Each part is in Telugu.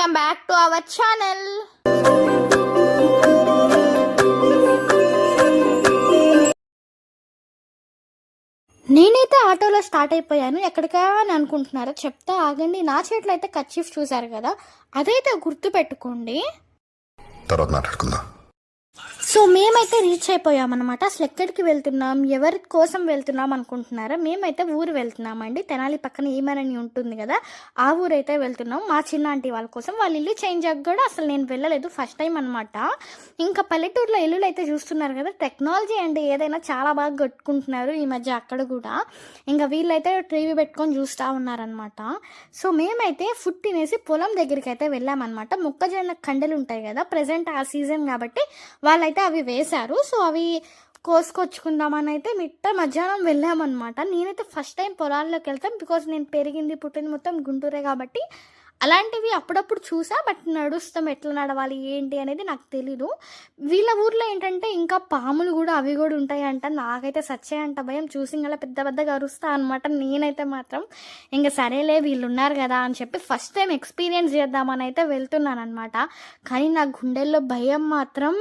Welcome back to our channel నేనైతే ఆటోలో స్టార్ట్ అయిపోయాను. ఎక్కడికా అని అనుకుంటున్నారా? చెప్తా ఆగండి. నా చేతిలో అయితే కచ్చిఫ్ చూసారు కదా. అదైతే గుర్తు పెట్టుకోండి తర్వాత మాట్లాడుకుందాం. సో మేమైతే రీచ్ అయిపోయామన్నమాట. అసలు ఎక్కడికి వెళ్తున్నాం. ఎవరి కోసం వెళ్తున్నాం అనుకుంటున్నారా? మేమైతే ఊరు వెళ్తున్నామండి. తెనాలి పక్కన ఏమనని ఉంటుంది కదా ఆ ఊరు అయితే వెళ్తున్నాం. మా చిన్న ఆంటీ వాళ్ళ కోసం. వాళ్ళ ఇల్లు చేంజ్ అయ్యాక కూడా అసలు నేను వెళ్ళలేదు ఫస్ట్ టైం అనమాట ఇంకా పల్లెటూరులో ఇల్లులు అయితే చూస్తున్నారు కదా టెక్నాలజీ అండి ఏదైనా చాలా బాగా కొట్టుకుంటున్నారు ఈ మధ్య అక్కడ కూడా. ఇంకా వీళ్ళైతే టీవీ పెట్టుకొని చూస్తూ ఉన్నారనమాట సో మేమైతే ఫుడ్ తినేసి పొలం దగ్గరికి అయితే వెళ్ళామన్నమాట. మొక్కజొన్న కండలు ఉంటాయి కదా ప్రజెంట్ ఆ సీజన్ కాబట్టి వాళ్ళైతే అవి వేశారు. సో అవి కోసుకొచ్చుకుందామని అయితే మిట్ట మధ్యాహ్నం వెళ్ళామన్నమాట. నేనైతే ఫస్ట్ టైం పొలాల్లోకి వెళ్తాం బికాజ్ నేను పెరిగింది పుట్టింది మొత్తం గుంటూరే కాబట్టి అలాంటివి అప్పుడప్పుడు చూసా బట్ నడుస్తాం ఎట్లా నడవాలి ఏంటి అనేది నాకు తెలీదు. వీళ్ళ ఊర్లో ఏంటంటే ఇంకా పాములు కూడా అవి కూడా ఉంటాయి అంట నాకైతే సచ్చే అంట భయం. చూసి ఇంకా పెద్ద పెద్దగా అరుస్తా అనమాట నేనైతే మాత్రం ఇంకా సరేలే వీళ్ళు ఉన్నారు కదా అని చెప్పి ఫస్ట్ టైం ఎక్స్పీరియన్స్ చేద్దామని అయితే వెళ్తున్నాను అనమాట కానీ నా గుండెల్లో భయం మాత్రం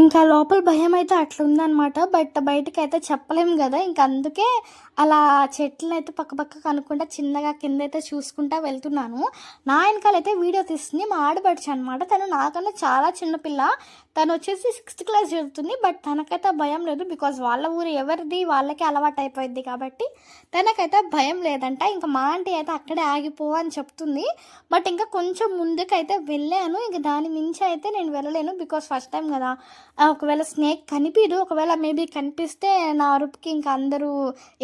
ఇంకా లోపల భయం అయితే అట్లా ఉందన్నమాట బట్ బయటకి అయితే చెప్పలేము కదా. ఇంకా అందుకే అలా చెట్లను అయితే పక్క పక్క కనుక్కుంటా చిన్నగా కింద అయితే చూసుకుంటా వెళ్తున్నాను. నా వెనకాలైతే వీడియో తీస్తుంది. మా ఆడబడిచి అనమాట తను నాకన్నా చాలా చిన్నపిల్ల. తను వచ్చేసి సిక్స్త్ క్లాస్ చదువుతుంది బట్ తనకైతే భయం లేదు బికాజ్ వాళ్ళ ఊరు ఎవరిది వాళ్ళకి అలవాటు అయిపోయింది కాబట్టి తనకైతే భయం లేదంట. ఇంకా మా ఆంటీ అయితే అక్కడే ఆగిపో అని చెప్తుంది బట్ ఇంకా కొంచెం ముందుకైతే వెళ్ళాను. ఇంకా దాని మించి అయితే నేను వెళ్ళలేను బికాస్ ఫస్ట్ టైం కదా. ఒకవేళ స్నేక్ కనిపించదు ఒకవేళ మేబీ కనిపిస్తే నా అరుపుకి ఇంకా అందరూ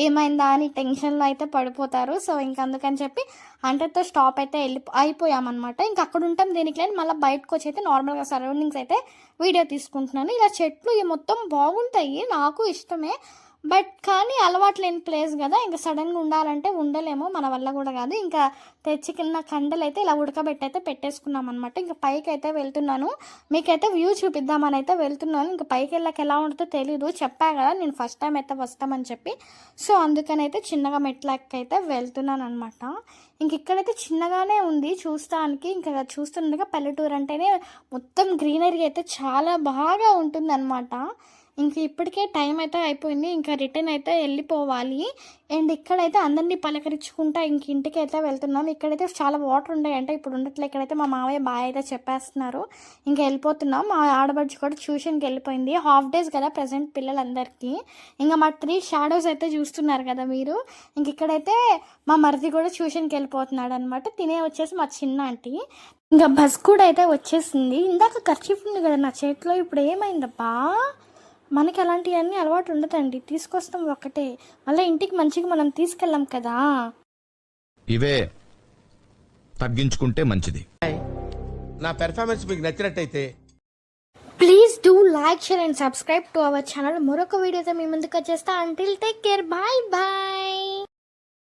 ఏమైందా అని టెన్షన్లో అయితే పడిపోతారు. సో ఇంకా అందుకని చెప్పి అంతటితో స్టాప్ అయితే వెళ్ళి అయిపోయామన్నమాట. ఇంకా అక్కడ ఉంటాం దేనికి లేని మళ్ళీ బయటకు వచ్చి అయితే నార్మల్గా సరౌండింగ్స్ అయితే వీడియో తీసుకుంటున్నాను. ఇలా చెట్లు ఇవి మొత్తం బాగుంటాయి. నాకు ఇష్టమే. బట్ కానీ అలవాటు లేని ప్లేస్ కదా. ఇంకా సడన్గా ఉండాలంటే ఉండలేము. మన వల్ల కూడా కాదు. ఇంకా తెచ్చుకున్న కండలు అయితే ఇలా ఉడకబెట్టి అయితే పెట్టేసుకున్నాం అనమాట ఇంకా పైకి అయితే వెళ్తున్నాను. మీకైతే వ్యూ చూపిద్దామని అయితే వెళ్తున్నాను. ఇంకా పైకి వెళ్ళాక ఎలా ఉంటుందో తెలీదు. చెప్పా కదా నేను ఫస్ట్ టైం అయితే వస్తామని చెప్పి. సో అందుకని అయితే చిన్నగా మెట్లకైతే వెళ్తున్నాను అనమాట ఇంక ఇక్కడైతే చిన్నగానే ఉంది చూస్తానికి. ఇంకా చూస్తుండగా పల్లెటూరు అంటేనే మొత్తం గ్రీనరీ అయితే చాలా బాగా ఉంటుంది ఇంక ఇప్పటికే టైం అయితే అయిపోయింది. ఇంకా రిటర్న్ అయితే వెళ్ళిపోవాలి. అండ్ ఇక్కడైతే అందరినీ పలకరించుకుంటా ఇంక ఇంటికి అయితే వెళ్తున్నాం ఇక్కడైతే చాలా వాటర్ ఉన్నాయి. అంటే ఇప్పుడు ఉండట్లే. ఇక్కడైతే మా మావయ్య బాగా అయితే చెప్పేస్తున్నారు. ఇంకా వెళ్ళిపోతున్నాం. మా ఆడబడ్జి కూడా ట్యూషన్కి వెళ్ళిపోయింది. హాఫ్ డేస్ కదా ప్రజెంట్ పిల్లలందరికీ. ఇంకా మా త్రీ షాడోస్ అయితే చూస్తున్నారు కదా మీరు. ఇంక ఇక్కడైతే మా మరిది కూడా ట్యూషన్కి వెళ్ళిపోతున్నాడు అనమాట తినే వచ్చేసి మా చిన్న ఆంటీ. ఇంకా బస్ కూడా అయితే వచ్చేసింది. ఇందాక ఖర్చు ఉంది కదా నా చేతిలో. ఇప్పుడు ఏమైందబ్బా? మనకి అలాంటివన్నీ అలవాటు ఉండదండి. తీసుకొస్తాం ఒక్కటే మళ్ళీ ఇంటికి మంచిగా మనం తీసుకెళ్ళాం కదా. ఇవే తగ్గించుకుంటే మంచిది. నా పెర్ఫార్మెన్స్ మీకు నచ్చినట్టయితే please do like share and subscribe to our channel మరొక వీడియోతో మీ ముందుకు వచ్చేస్తా. Until take care bye bye